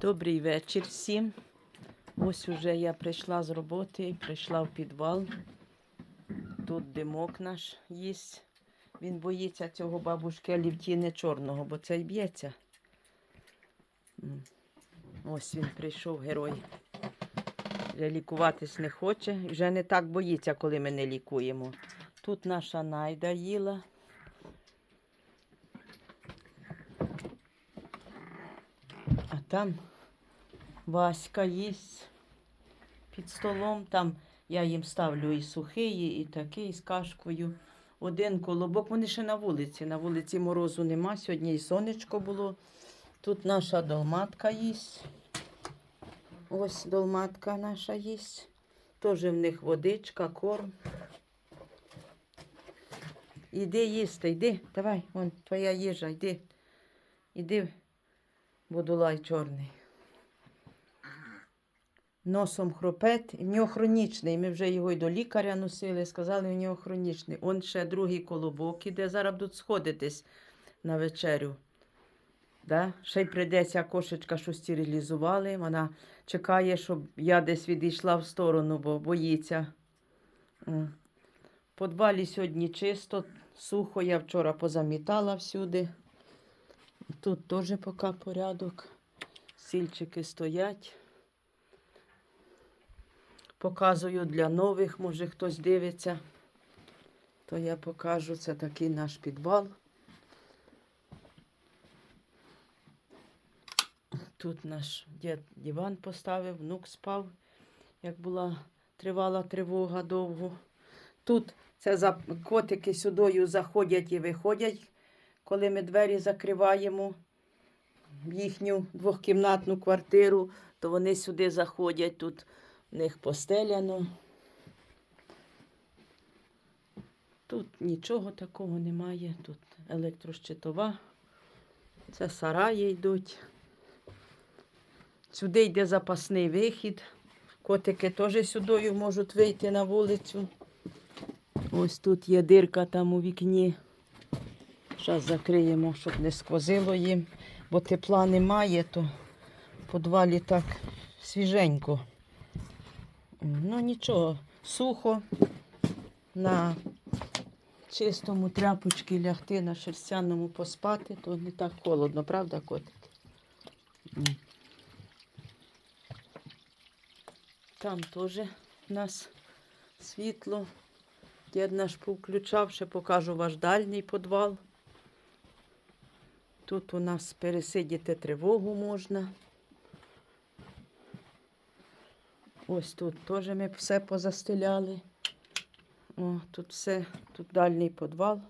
Добрий вечір всім. Ось уже я прийшла з роботи, прийшла в підвал. Тут димок наш їсть. Він боїться цього бабушки Алівтіни чорного, бо це й б'ється. Ось він прийшов, герой. Вже лікуватись не хоче. Вже не так боїться, коли ми не лікуємо. Тут наша найда їла. А там Васька їсть під столом. Там я їм ставлю і сухий, і такий з кашкою. Один колобок. Вони ще на вулиці. На вулиці морозу нема. Сьогодні і сонечко було. Тут наша долматка їсть. Ось долматка наша їсть. Теж в них водичка, корм. Іди їсти, йди, давай, вон твоя їжа, йди. Іди, будулай чорний. Носом хропет, в нього хронічний. Ми вже його й до лікаря носили, сказали, в нього хронічний. Он ще другий колобок іде, зараз будуть сходитись на вечерю. Да? Ще й прийдеться кошечка, що стерилізували. Вона чекає, щоб я десь відійшла в сторону, бо боїться. В подвалі сьогодні чисто, сухо. Я вчора позамітала всюди. Тут теж поки порядок. Сільчики стоять. Показую для нових, може хтось дивиться. То я покажу, це такий наш підвал. Тут наш дід диван поставив, внук спав, як була тривала тривога довго. Тут це за котики сюдою заходять і виходять, коли ми двері закриваємо їхню двохкімнатну квартиру, то вони сюди заходять. Тут в них постеляно. Тут нічого такого немає. Тут електрощитова. Це сараї йдуть. Сюди йде запасний вихід. Котики теж сюди можуть вийти на вулицю. Ось тут є дирка там у вікні. Зараз закриємо, щоб не сквозило їм, бо тепла немає, то в подвалі так свіженько. Ну нічого, сухо, на чистому тряпочці лягти, на шерстяному поспати, то не так холодно, правда, котики? М. Там теж у нас світло. Дід наш повключав, ще покажу ваш дальній підвал. Тут у нас пересидіти тривогу можна. Ось тут теж ми все позастеляли. О, тут все, тут дальній підвал.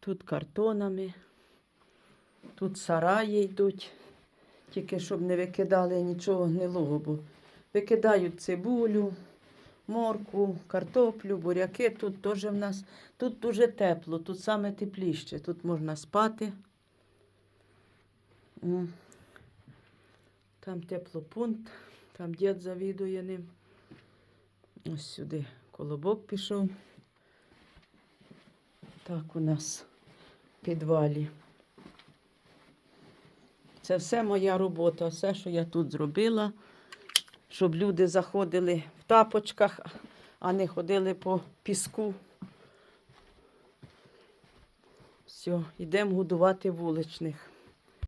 Тут картонами. Тут сараї йдуть. Тільки щоб не викидали нічого гнилого, бо викидають цибулю, моркву, картоплю, буряки. Тут теж в нас тут дуже тепло, тут саме тепліше. Тут можна спати. Там теплопункт, там дід завідує ним. Ось сюди колобок пішов. Так у нас в підвалі. Це все моя робота, все, що я тут зробила, щоб люди заходили в тапочках, а не ходили по піску. Все, йдемо годувати вуличних.